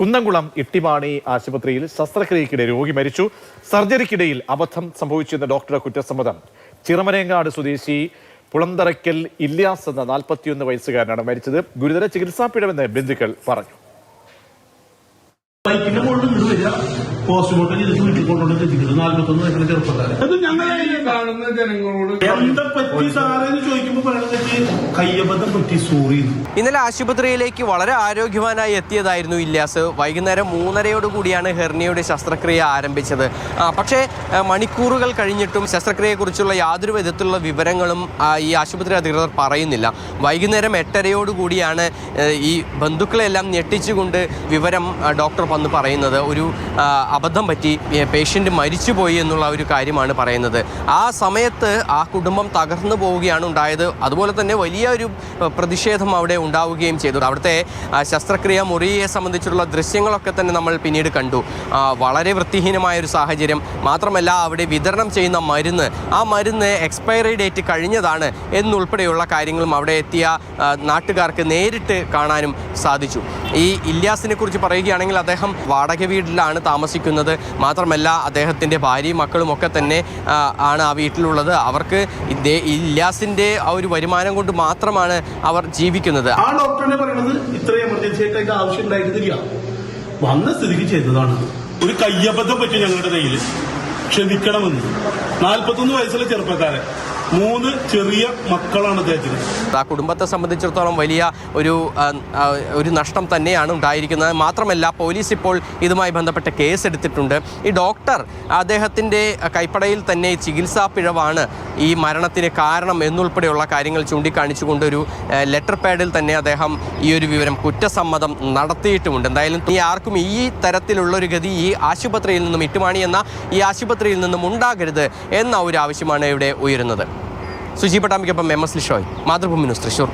കുന്നംകുളം ഇട്ടിമാണി ആശുപത്രിയിൽ ശസ്ത്രക്രിയക്കിടെ രോഗി മരിച്ചു. സർജറിക്കിടയിൽ അബദ്ധം സംഭവിച്ചെന്ന ഡോക്ടറുടെ കുറ്റസമ്മതം. ചിറമരേങ്ങാട് സ്വദേശി പുളന്തറയ്ക്കൽ ഇല്യാസ് എന്ന നാൽപ്പത്തിയൊന്ന് വയസ്സുകാരനാണ് മരിച്ചത്. ഗുരുതര ചികിത്സാ പിഴവെന്ന് ബന്ധുക്കൾ പറഞ്ഞു. ബൈക്കിന്റെ മുകളിൽ ഇങ്ങോട്ട് വരിക പോസ്റ്റ്മോർട്ടം വീട്ടിൽ എത്തിക്കുന്നത് വയസ്സിലെ ചെറുപ്പക്കാരൻ. ഞങ്ങളെ കാണുന്ന ജനങ്ങളോട്. എന്താ പറ്റി സാറേ എന്ന് ചോദിക്കുമ്പോ ഇന്നലെ ആശുപത്രിയിലേക്ക് വളരെ ആരോഗ്യവാനായി എത്തിയതായിരുന്നു ഇല്യാസ്. വൈകുന്നേരം മൂന്നരയോടുകൂടിയാണ് ഹെർണിയുടെ ശസ്ത്രക്രിയ ആരംഭിച്ചത്. പക്ഷേ മണിക്കൂറുകൾ കഴിഞ്ഞിട്ടും ശസ്ത്രക്രിയയെക്കുറിച്ചുള്ള യാതൊരു വിധത്തിലുള്ള വിവരങ്ങളും ഈ ആശുപത്രി അധികൃതർ പറയുന്നില്ല. വൈകുന്നേരം എട്ടരയോടുകൂടിയാണ് ഈ ബന്ധുക്കളെല്ലാം ഞെട്ടിച്ചുകൊണ്ട് വിവരം ഡോക്ടർ വന്ന് പറയുന്നത്. ഒരു അബദ്ധം പറ്റി പേഷ്യന്റ് മരിച്ചുപോയി എന്നുള്ള ഒരു കാര്യമാണ് പറയുന്നത്. ആ സമയത്ത് ആ കുടുംബം തകർന്നു പോവുകയാണ് ഉണ്ടായത്. അതുപോലെ തന്നെ വലിയ ഒരു പ്രതിഷേധം അവിടെ ഉണ്ടാവുകയും ചെയ്തു. അവിടുത്തെ ശസ്ത്രക്രിയ മുറിയെ സംബന്ധിച്ചുള്ള ദൃശ്യങ്ങളൊക്കെ തന്നെ നമ്മൾ പിന്നീട് കണ്ടു. വളരെ വൃത്തിഹീനമായ ഒരു സാഹചര്യം. മാത്രമല്ല അവിടെ വിതരണം ചെയ്യുന്ന മരുന്ന് ആ മരുന്ന് എക്സ്പയറി ഡേറ്റ് കഴിഞ്ഞതാണ് എന്നുൾപ്പെടെയുള്ള കാര്യങ്ങളും അവിടെ എത്തിയ നാട്ടുകാർക്ക് നേരിട്ട് കാണാനും സാധിച്ചു. ഈ ഇല്യാസിനെ കുറിച്ച് പറയുകയാണെങ്കിൽ അദ്ദേഹം വാടക വീട്ടിലാണ് താമസിക്കുന്നത്. മാത്രമല്ല അദ്ദേഹത്തിന്റെ ഭാര്യയും മക്കളും ഒക്കെ തന്നെ ആണ് ആ വീട്ടിലുള്ളത്. അവർക്ക് ഇതേ ഇല്യാസിന്റെ ആ ഒരു വരുമാനം കൊണ്ട് മാത്രമാണ് അവർ ജീവിക്കുന്നത്. ആ ഡോക്ടറിനെ പറയുന്നത് ഇത്ര എമർജൻസി ആയിട്ട് ആവശ്യം ഉണ്ടായിരുന്നില്ല വന്ന സ്ഥിതിക്ക് ചെയ്തതാണ്. ഒരു കയ്യബദ്ധം പറ്റി ഞങ്ങളുടെ കയ്യിൽ ക്ഷമിക്കണമെന്ന്. നാൽപ്പത്തൊന്ന് വയസ്സുള്ള ചെറുപ്പക്കാരൻ. മൂന്ന് ചെറിയ മക്കളാണ് അദ്ദേഹത്തിന് ആ കുടുംബത്തെ സംബന്ധിച്ചിടത്തോളം വലിയ ഒരു ഒരു നഷ്ടം തന്നെയാണ് ഉണ്ടായിരിക്കുന്നത്. മാത്രമല്ല പോലീസ് ഇപ്പോൾ ഇതുമായി ബന്ധപ്പെട്ട കേസ് എടുത്തിട്ടുണ്ട് ഈ ഡോക്ടർ അദ്ദേഹത്തിന്റെ കൈപ്പടയിൽ തന്നെ ചികിത്സാ പിഴവാണ് ഈ മരണത്തിന് കാരണം എന്നുൾപ്പെടെയുള്ള കാര്യങ്ങൾ ചൂണ്ടിക്കാണിച്ചുകൊണ്ട് ഒരു ലെറ്റർ പാഡിൽ തന്നെ അദ്ദേഹം ഈ ഒരു വിവരം കുറ്റസമ്മതം നടത്തിയിട്ടുമുണ്ട്. എന്തായാലും ഈ ആർക്കും ഈ തരത്തിലുള്ളൊരു ഗതി ഈ ആശുപത്രിയിൽ നിന്നും ഇട്ടുമാണി എന്ന ഈ ആശുപത്രിയിൽ നിന്നും ഉണ്ടാകരുത് എന്ന ഒരു ആവശ്യമാണ് ഇവിടെ ഉയരുന്നത്. Suji പട്ടാമ്പിക്കൊപ്പം M S Lishoy. Mathrubhumi news Thrissur